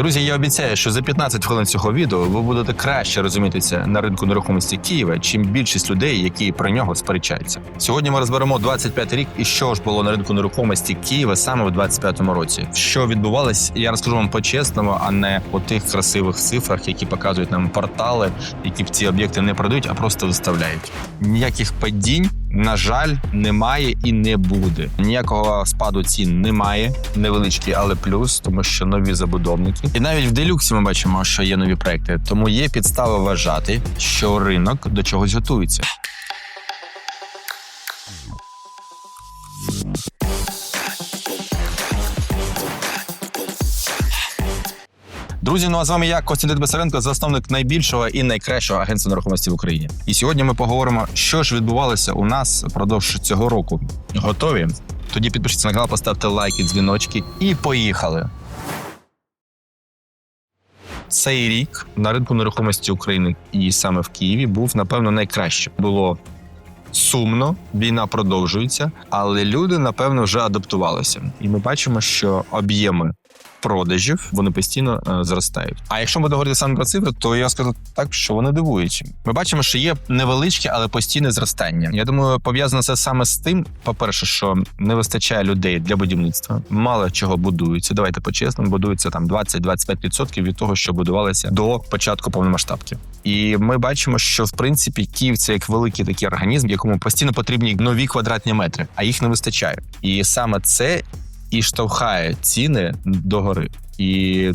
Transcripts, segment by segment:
Друзі, я обіцяю, що за 15 хвилин цього відео ви будете краще розумітися на ринку нерухомості Києва, чим більшість людей, які про нього сперечаються. Сьогодні ми розберемо 25 рік і що ж було на ринку нерухомості Києва саме в 25-му році. Що відбувалось, я розкажу вам по-чесному, а не по тих красивих цифрах, які показують нам портали, які б ці об'єкти не продають, а просто виставляють. Ніяких падінь. На жаль, немає і не буде. Ніякого спаду цін немає. Невеличкий, але плюс, тому що нові забудовники. І навіть в делюксі ми бачимо, що є нові проекти. Тому є підстави вважати, що ринок до чогось готується. Друзі, ну а з вами я Костянтин Бесаренко, засновник найбільшого і найкращого агентства нерухомості в Україні. І сьогодні ми поговоримо, що ж відбувалося у нас впродовж цього року. Готові? Тоді підпишіться на канал, поставте лайки, дзвіночки і поїхали. Цей рік на ринку нерухомості України і саме в Києві був напевно найкраще. Було сумно, війна продовжується, але люди напевно вже адаптувалися. І ми бачимо, що об'єми продажів вони постійно е, зростають. А якщо ми говорити саме про цифри, то я скажу так, що вони дивуючі. Ми бачимо, що є невеличке, але постійне зростання. Я думаю, пов'язано це саме з тим, по-перше, що не вистачає людей для будівництва. Мало чого будується. Давайте по-чесному, будується там 20-25% від того, що будувалося до початку повномасштабки. І ми бачимо, що в принципі Київ це як великий такий організм, якому постійно потрібні нові квадратні метри, а їх не вистачає. І саме це і штовхає ціни догори, і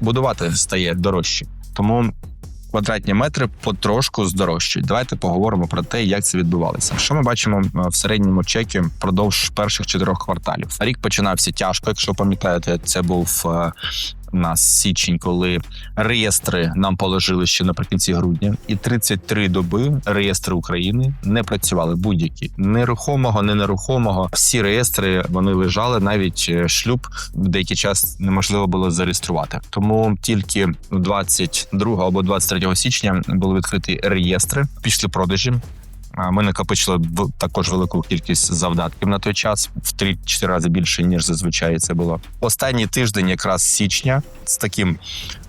будувати стає дорожче. Тому квадратні метри потрошку здорожчують. Давайте поговоримо про те, як це відбувалося. Що ми бачимо е, в середньому чекі впродовж перших чотирьох кварталів. Рік починався тяжко. Якщо пам'ятаєте, це був е, нас січень, коли реєстри нам положили ще наприкінці грудня, і 33 доби реєстри України не працювали будь-які нерухомого, не нерухомого. Всі реєстри вони лежали. Навіть е, шлюб в деякий час неможливо було зареєструвати. Тому тільки 22 або 23 січня були відкриті реєстри після продажі. Ми накопичили також велику кількість завдатків на той час в 3-4 рази більше ніж зазвичай це було. Останній тиждень, якраз січня, з таким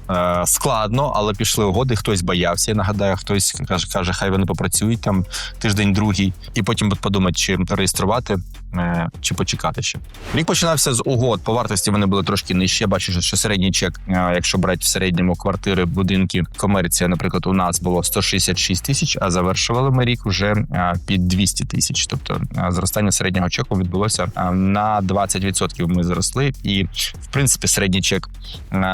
Е, складно, але пішли угоди. Хтось боявся. Я нагадаю, хтось каже, каже, хай вони попрацюють там тиждень, другий, і потім подумати, чи реєструвати, е, чи почекати ще. Рік починався з угод. По вартості вони були трошки нижче. Я Бачу, що середній чек, е, якщо брати в середньому квартири, будинки комерція, наприклад, у нас було 166 тисяч, а завершували ми рік вже під 200 тисяч. Тобто зростання середнього чеку відбулося на 20% Ми зросли, і в принципі середній чек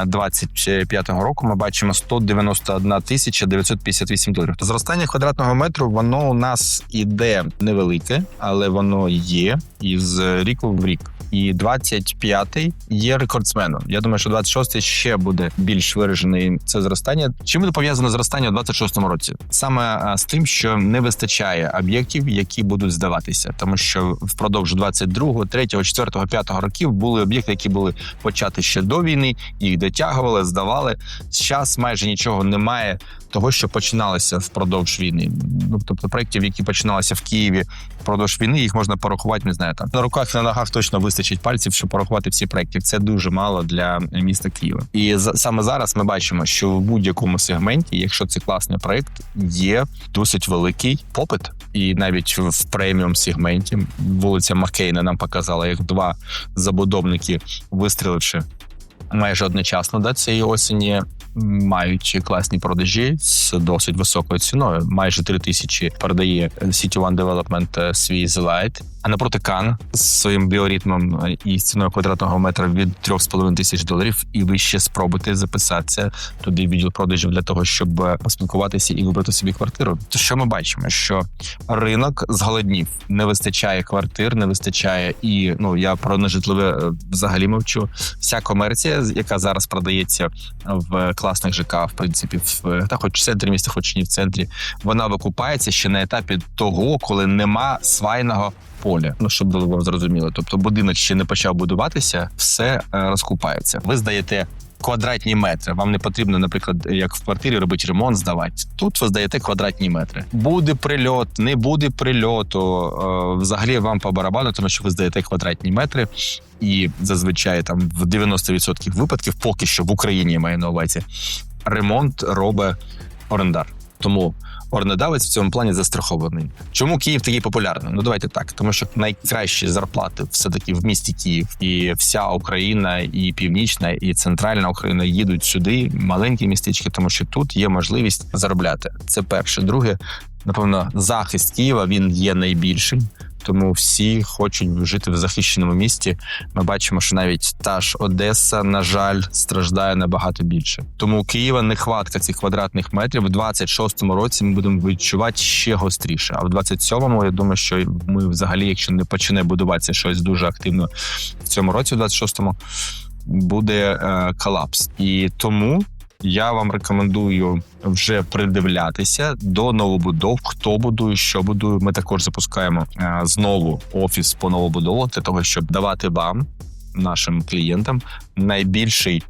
25 2024 року ми бачимо 191 тисяча 958 доларів. Зростання квадратного метру воно у нас іде невелике, але воно є із ріку в рік. І 25-й є рекордсменом. Я думаю, що 26-й ще буде більш виражений це зростання. Чим буде пов'язано зростання у 26-му році? Саме е, з тим, що не вистачає об'єктів, які будуть здаватися, тому що впродовж 22-го, 3-го, 4-го, 5-го років були об'єкти, які були почати ще до війни, їх дотягували, здавали. Зараз майже нічого немає того, що починалося впродовж війни. Ну тобто проєктів, які починалися в Києві впродовж війни, їх можна порахувати, не знаю, там на руках на ногах точно вистачить пальців, щоб порахувати всі проєктів. Це дуже мало для міста Києва. І саме зараз ми бачимо, що в будь-якому сегменті, якщо це класний проєкт, є досить великий попит. І навіть в преміум сегменті вулиця Маккейна нам показала, як два забудовники, вистріливши майже одночасно до цієї осені, мають класні продажі з досить високою ціною. Майже три тисячі продає City One Development е, свій The. А напроти Кан з своїм біоритмом е, і ціною квадратного метра від 3,5 тисяч доларів. І ви ще спробуйте записатися туди в відділ продажів для того, щоб е, поспілкуватися і вибрати собі квартиру. То що ми бачимо? Що ринок зголоднів, не вистачає квартир, не вистачає і ну я про нежитлове е, взагалі мовчу. Вся комерція, яка зараз продається в класних ЖК, в принципі, в та хоч в центрі міста, хоч і не в центрі, вона викупається ще на етапі того, коли нема свайного поля. Ну щоб було зрозуміло. Тобто будинок ще не почав будуватися, все е, розкупається. Ви здаєте квадратні метри. Вам не потрібно, наприклад, як в квартирі робити ремонт, здавати. Тут ви здаєте квадратні метри. Буде прильот, не буде прильоту. е, Взагалі вам по барабану, тому що ви здаєте квадратні метри. І зазвичай там в 90% випадків, поки що в Україні маю на увазі, ремонт робить орендар. Тому орендодавець в цьому плані застрахований. Чому Київ такий популярний? Ну давайте так, тому що найкращі зарплати все таки в місті Київ, і вся Україна, і північна, і центральна Україна їдуть сюди, маленькі містечки, тому що тут є можливість заробляти. Це перше. Друге, напевно, захист Києва він є найбільшим. Тому всі хочуть жити в захищеному місті. Ми бачимо, що навіть та ж Одеса, на жаль, страждає набагато більше. Тому у Києва нехватка цих квадратних метрів. У 26-му році ми будемо відчувати ще гостріше. А в 27-му, я думаю, що ми взагалі, якщо не почне будуватися щось дуже активно в цьому році, в 26-му, буде е, колапс. І тому я вам рекомендую вже придивлятися до новобудов, хто будує, що будує. Ми також запускаємо е, знову офіс по новобудову для того, щоб давати вам, нашим клієнтам, найбільший.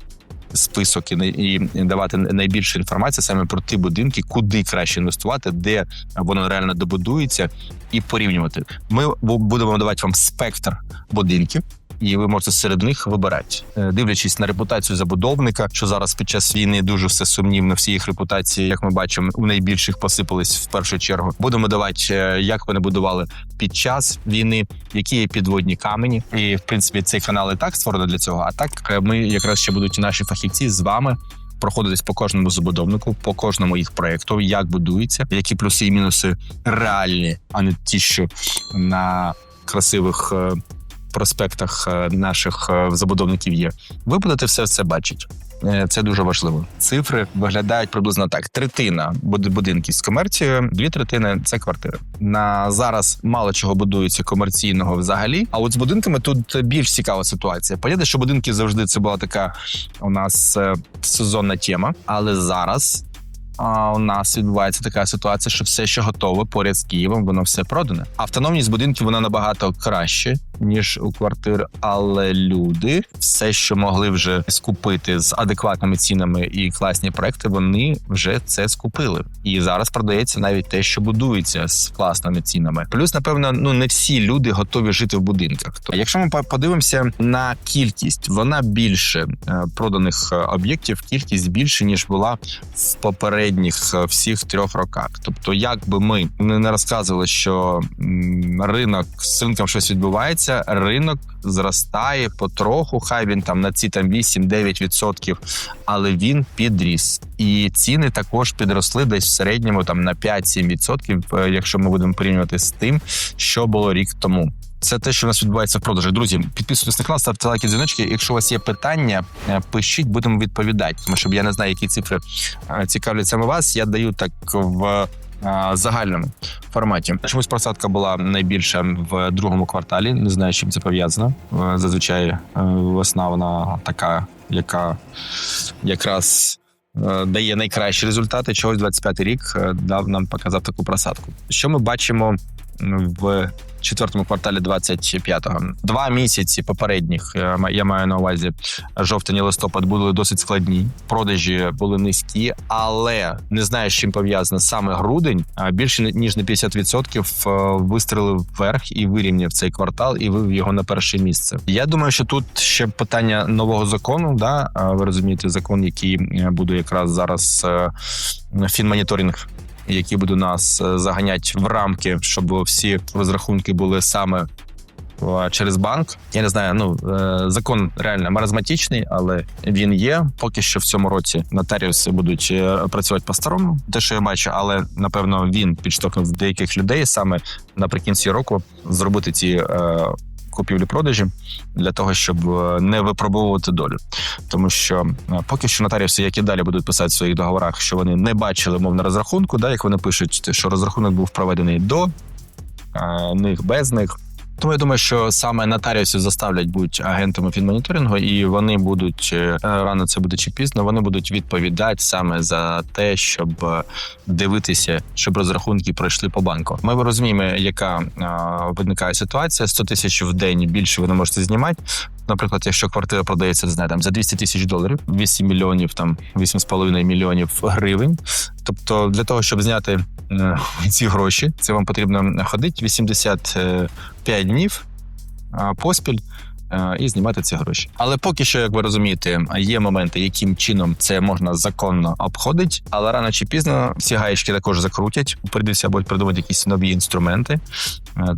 Список і давати найбільше інформації саме про ті будинки, куди краще інвестувати, де воно реально добудується, і порівнювати. Ми будемо давати вам спектр будинків, і ви можете серед них вибирати, Е, дивлячись на репутацію забудовника, що зараз під час війни дуже все сумнівно. Всі їх репутації, як ми бачимо, у найбільших посипались в першу чергу. Будемо давати, е, як вони будували під час війни, які є підводні камені. І в принципі цей канал і так створено для цього. А так е, ми якраз ще будуть наші фахівці з вами. Проходитись по кожному забудовнику, по кожному їх проєкту, як будується, які плюси і мінуси реальні, а не ті, що на красивих проспектах е, наших е, забудовників є. Ви будете все це бачити. Е, Це дуже важливо. Цифри виглядають приблизно так: третина будинків з комерцією, дві третини це квартири. На зараз мало чого будується комерційного взагалі. А от з будинками тут більш цікава ситуація. Понятно, що будинки завжди це була така у нас сезонна тема, але зараз. А у нас відбувається така ситуація, що все, що готове поряд з Києвом, воно все продане. Автономність будинків вона набагато краще ніж у квартир, але люди все, що могли вже скупити з адекватними цінами і класні проекти, вони вже це скупили. І зараз продається навіть те, що будується з класними цінами. Плюс, напевно, ну не всі люди готові жити в будинках. То якщо ми подивимося на кількість, вона більше е, проданих е, об'єктів, кількість більше ніж була в попередніх е, всіх трьох роках. Тобто, як би ми не не розказували, що ринок з ринком щось відбувається, ринок зростає потроху. Хай він там на ці там 8-9%, але він підріс. І ціни також підросли десь в середньому там на 5-7%, е, якщо ми будемо порівнювати з тим, що було рік тому. Це те, що у нас відбувається в продажі. Друзі, підписуйтесь на канал, ставте лайки, дзвіночки. Якщо у вас є питання, е, пишіть, будемо відповідати. Тому що я не знаю, які цифри е, цікавлять саме вас. Я даю так в загальному форматі. Чомусь просадка була найбільша в другому кварталі. Не знаю, з чим це пов'язано. Е, Зазвичай е, весна вона така, яка якраз. е, Дає найкращі результати. Чогось 25 рік дав нам показав таку просадку. Що ми бачимо в четвертому кварталі 25-го? Два місяці попередніх е, я маю на увазі жовтень і листопад були досить складні. Продажі були низькі, але не знаю, з чим пов'язано саме грудень. Більше ніж на 50% е, вистрілив вверх і вирівняв цей квартал і вивів його на перше місце. Я думаю, що тут ще питання нового закону. Да, ви розумієте, закон, який е, буде якраз зараз фінмоніторинг. Які буде нас е, заганяти в рамки, щоб всі розрахунки були саме е, через банк. Я не знаю. Ну е, закон реально маразматичний, але він є. Поки що в цьому році нотаріуси будуть працювати по-старому. Те, що я бачу, але напевно він підштовхнув деяких людей саме наприкінці року зробити ці. Купівлі-продажі для того, щоб е, не випробовувати долю, тому що е, поки що нотаріуси, як і далі будуть писати в своїх договорах, що вони не бачили мов на розрахунку, да, як вони пишуть, що розрахунок був проведений до е, них без них. Тому я думаю, що саме нотаріусів заставлять бути агентами фінмоніторингу, і вони будуть е, рано це буде чи пізно. Вони будуть відповідати саме за те, щоб е, дивитися, щоб розрахунки пройшли по банку. Ми розуміємо, яка е, виникає ситуація: 100 тисяч в день більше ви не можете знімати. Наприклад, якщо квартира продається, не знаю, там за 200 тисяч доларів, 8 мільйонів, там 8,5 мільйонів гривень. Тобто, для того, щоб зняти е, ці гроші, це вам потрібно ходити 85 днів поспіль. е, І знімати ці гроші, але поки що, як ви розумієте, є моменти, яким чином це можна законно обходити, але рано чи пізно всі гаєчки також закрутять. Прийдеться або придумати якісь нові інструменти,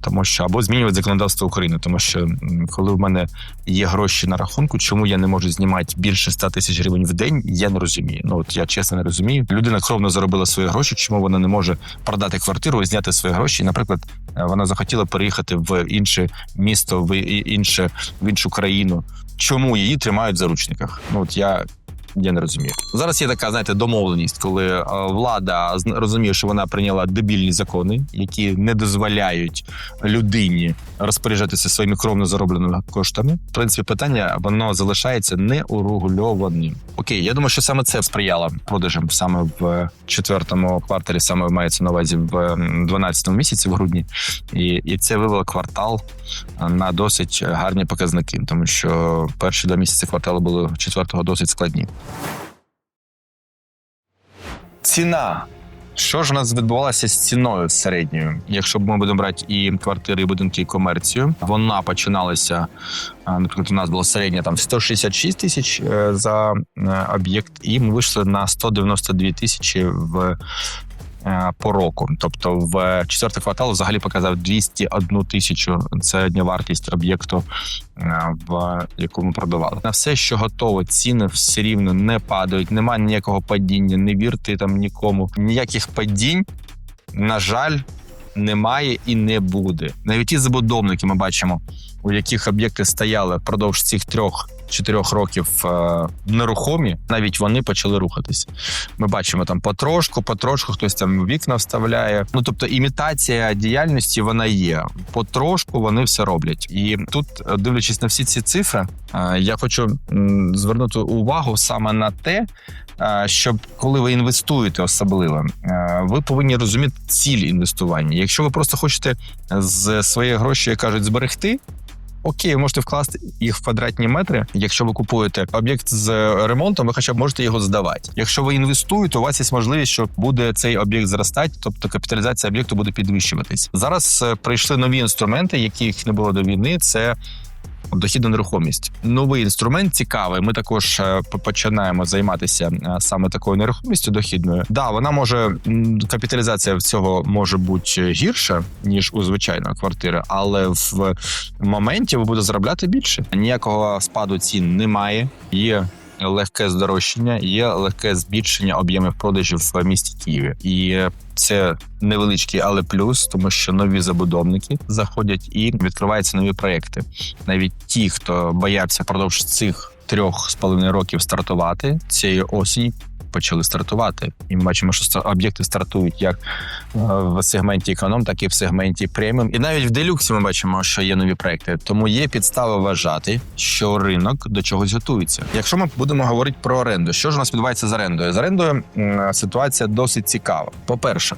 тому що або змінювати законодавство України, тому що коли в мене є гроші на рахунку, чому я не можу знімати більше 100 тисяч гривень в день, я не розумію. Ну от я чесно не розумію. Людина кровно заробила свої гроші. Чому вона не може продати квартиру і зняти свої гроші? Наприклад, е, вона захотіла переїхати в інше місто, в інше в іншу країну. Чому її тримають в заручниках? Ну от я. Я не розумію. Зараз є така, знаєте, домовленість, коли е, влада розуміє, що вона прийняла дебільні закони, які не дозволяють людині розпоряджатися своїми кровно заробленими коштами. В принципі, питання воно залишається неурегульованим. Окей, я думаю, що саме це сприяло продажам саме в четвертому кварталі, саме мається на увазі в 12-му місяці, в грудні, і, і це вивело квартал на досить гарні показники, тому що перші два місяці кварталу були четвертого досить складні. Ціна. Що ж у нас відбувалося з ціною середньою? Якщо ми будемо брати і квартири, і будинки, і комерцію, вона починалася. Наприклад, у нас було середня там 166 тисяч е, за е, об'єкт, і ми вийшли на 192 тисячі в. Е, По року, тобто в четвертий квартал взагалі показав 201 тисячу середня вартість об'єкту, е, в якому продавали. На все, що готово, ціни все рівно не падають, немає ніякого падіння, не вірте там нікому. Ніяких падінь, на жаль, немає і не буде. Навіть ті забудовники ми бачимо, у яких об'єкти стояли впродовж цих трьох. Чотирьох років е, нерухомі, навіть вони почали рухатись. Ми бачимо там потрошку, потрошку, хтось там вікна вставляє. Ну тобто імітація діяльності вона є. Потрошку вони все роблять. І тут, е, дивлячись на всі ці цифри, е, я хочу звернути увагу саме на те, щоб коли ви інвестуєте особливо, ви повинні розуміти ціль інвестування. Якщо ви просто хочете з своєї гроші, як кажуть, зберегти. Окей, ви можете вкласти їх в квадратні метри. Якщо ви купуєте об'єкт з ремонтом, ви хоча б можете його здавати. Якщо ви інвестуєте, у вас є можливість, що буде цей об'єкт зростати, тобто капіталізація об'єкту буде підвищуватись. Зараз е, прийшли нові інструменти, яких не було до війни. Це Дохідна нерухомість новий інструмент цікавий. Ми також е, починаємо займатися е, саме такою нерухомістю дохідною. Да, вона може капіталізація в цього може бути гірша ніж у звичайної квартири, але в моменті ви будете заробляти більше. Ніякого спаду цін немає. Є легке здорожчання, є легке збільшення об'ємів продажів в місті Києві, і це невеличкий, але плюс, тому що нові забудовники заходять і відкриваються нові проекти. Навіть ті, хто боявся впродовж цих трьох з половиною років стартувати цієї осені. Почали стартувати, і ми бачимо, що об'єкти стартують як е, в сегменті економ, так і в сегменті преміум. І навіть в делюксі ми бачимо, що є нові проекти. Тому є підстава вважати, що ринок до чогось готується. Якщо ми будемо говорити про оренду, що ж у нас відбувається з орендою? З орендою ситуація досить цікава. По-перше,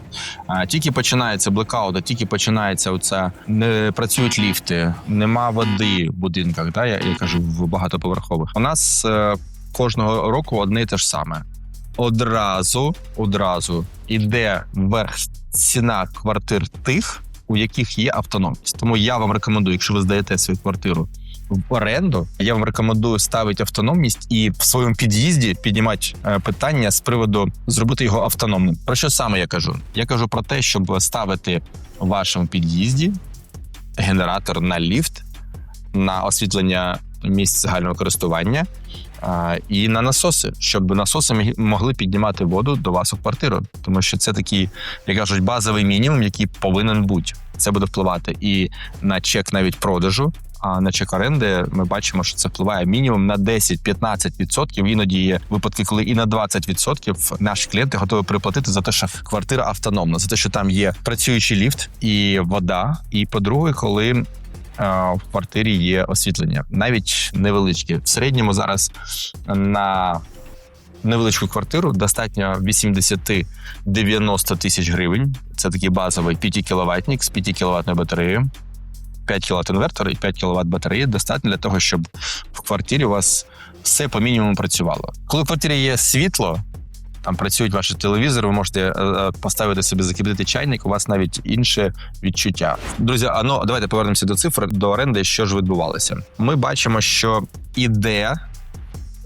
тільки починається блекаут, тільки починається оце, не працюють ліфти, нема води в будинках. Да, я, я кажу в багатоповерхових. У нас е, кожного року одне і те ж саме. Одразу, одразу іде вверх ціна квартир тих, у яких є автономність. Тому я вам рекомендую, якщо ви здаєте свою квартиру в оренду, я вам рекомендую ставити автономність і в своєму під'їзді піднімати е, питання з приводу зробити його автономним. Про що саме я кажу? Я кажу про те, щоб ставити в вашому під'їзді генератор на ліфт, на освітлення місць загального користування. І на насоси, щоб насоси могли піднімати воду до вас у квартиру, тому що це такий, як кажуть, базовий мінімум, який повинен бути. Це буде впливати і на чек навіть продажу. А на чек оренди ми бачимо, що це впливає мінімум на 10-15%. Іноді є випадки, коли і на 20% наші клієнти готові приплатити за те, що квартира автономна, за те, що там є працюючий ліфт і вода. І по-друге, коли в квартирі є освітлення, навіть невеличке. В середньому зараз на невеличку квартиру достатньо 80-90 тисяч гривень. Це такий базовий 5 кіловатник з 5 кіловатною батареєю. 5 кВт інвертор і 5 кВт батареї достатньо для того, щоб в квартирі у вас все по мінімуму працювало. Коли в квартирі є світло, там працюють ваші телевізори, ви можете е, е, поставити собі закипятити чайник, у вас навіть інше відчуття. Друзі, а ну давайте повернемося до цифр до оренди. Що ж відбувалося? Ми бачимо, що іде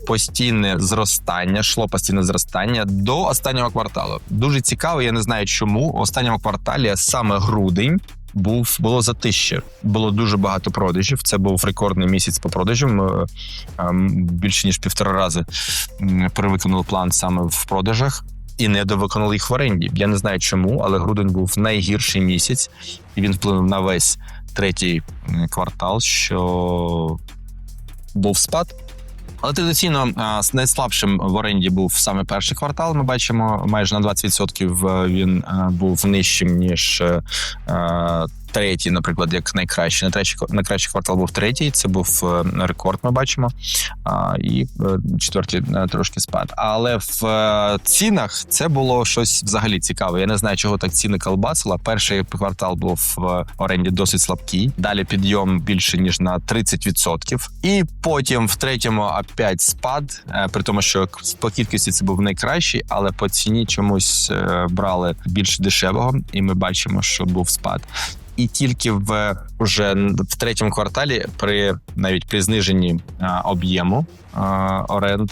постійне зростання, йшло постійне зростання до останнього кварталу. Дуже цікаво, я не знаю чому. В останньому кварталі саме грудень. Був було за затище, було дуже багато продажів. Це був рекордний місяць по продажам. Ем, більше ніж півтора рази перевиконали план саме в продажах і не довиконали їх в оренді. Я не знаю чому, але грудень був найгірший місяць, і він вплинув на весь третій квартал, що був спад. Але традиційно найслабшим в оренді був саме перший квартал. Ми бачимо майже на 20% він був нижчим ніж е, е, третій, наприклад, як найкращий. Найкращий, квартал був третій. Це був е, рекорд. Ми бачимо. І е, четвертий е, трошки спад. Але в цінах це було щось взагалі цікаве. Я не знаю, чого так ціни колбасила. Перший квартал був в оренді досить слабкий. Далі підйом більше ніж на 30%. І потім в третьому опять спад. При тому, що по кількості це був найкращий, але по ціні чомусь брали більш дешевого, і ми бачимо, що був спад. І тільки в вже в третьому кварталі, при навіть при зниженні об'єму оренд,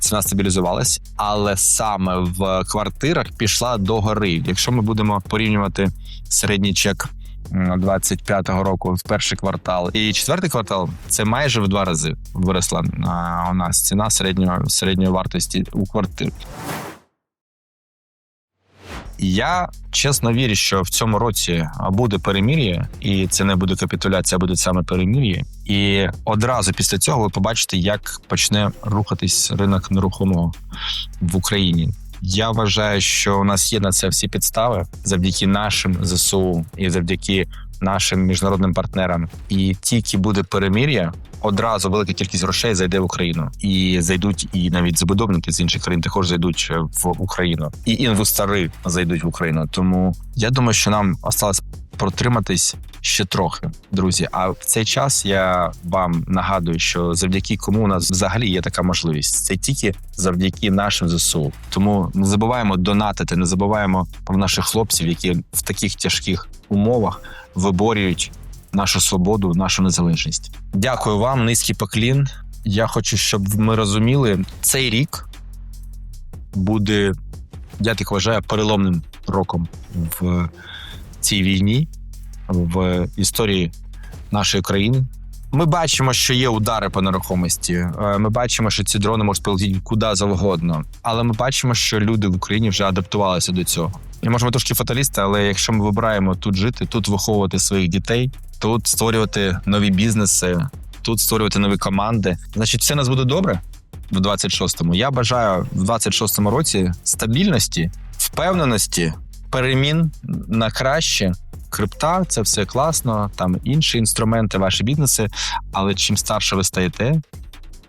ціна стабілізувалась, але саме в квартирах пішла до гори. Якщо ми будемо порівнювати середній чек. 25-го року в перший квартал і четвертий квартал це майже в два рази виросла у нас ціна середньої середньої вартості у квартир. Я чесно вірю, що в цьому році буде перемір'я, і це не буде капітуляція, а буде саме перемір'я. І одразу після цього ви побачите, як почне рухатись ринок нерухомого в Україні. Я вважаю, що у нас є на це всі підстави завдяки нашим ЗСУ і завдяки нашим міжнародним партнерам. І тільки буде перемір'я, одразу велика кількість грошей зайде в Україну, і зайдуть і навіть забудовники з інших країн також зайдуть е, в Україну, і інвестори зайдуть в Україну. Тому я думаю, що нам осталось протриматись ще трохи, друзі. А в цей час я вам нагадую, що завдяки кому у нас взагалі є така можливість. Це тільки завдяки нашим ЗСУ. Тому не забуваємо донатити, не забуваємо про наших хлопців, які в таких тяжких умовах виборюють нашу свободу, нашу незалежність. Дякую вам, низький поклін. Я хочу, щоб ми розуміли, цей рік буде, я так вважаю, переломним роком в цій війні, в історії нашої країни. Ми бачимо, що є удари по нерухомості. Е, Ми бачимо, що ці дрони можуть полетіти куди завгодно. Але ми бачимо, що люди в Україні вже адаптувалися до цього. І може, ми трошки фаталісти, але якщо ми вибираємо тут жити, тут виховувати своїх дітей, тут створювати нові бізнеси, тут створювати нові команди, значить, все нас буде добре в 26-му. Я бажаю в 26-му році стабільності, впевненості, перемін на краще. Крипта це все класно, там інші інструменти, ваші бізнеси. Але чим старше ви стаєте,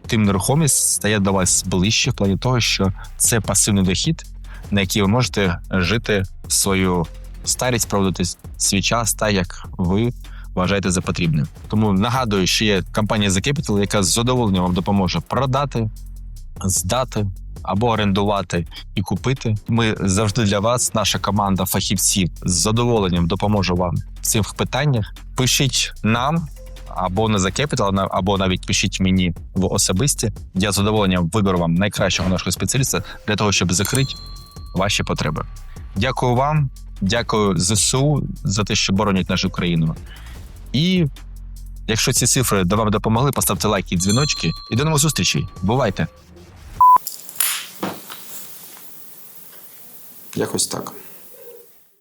тим нерухомість стає до вас ближче в плані того, що це пасивний дохід, на який ви можете жити свою старість, проводити свій час так, як ви вважаєте за потрібне. Тому нагадую, що є компанія The Capital, яка з задоволенням вам допоможе продати, здати або орендувати і купити. Ми завжди для вас, наша команда фахівців, з задоволенням допоможе вам в цих питаннях. Пишіть нам. Або на The Capital, або навіть пишіть мені в особисті. Я з задоволенням виберу вам найкращого нашого спеціаліста для того, щоб закрити ваші потреби. Дякую вам, дякую ЗСУ за те, що боронять нашу країну. І якщо ці цифри вам допомогли, поставте лайки і дзвіночки. І до нових зустрічей. Бувайте! Якось так.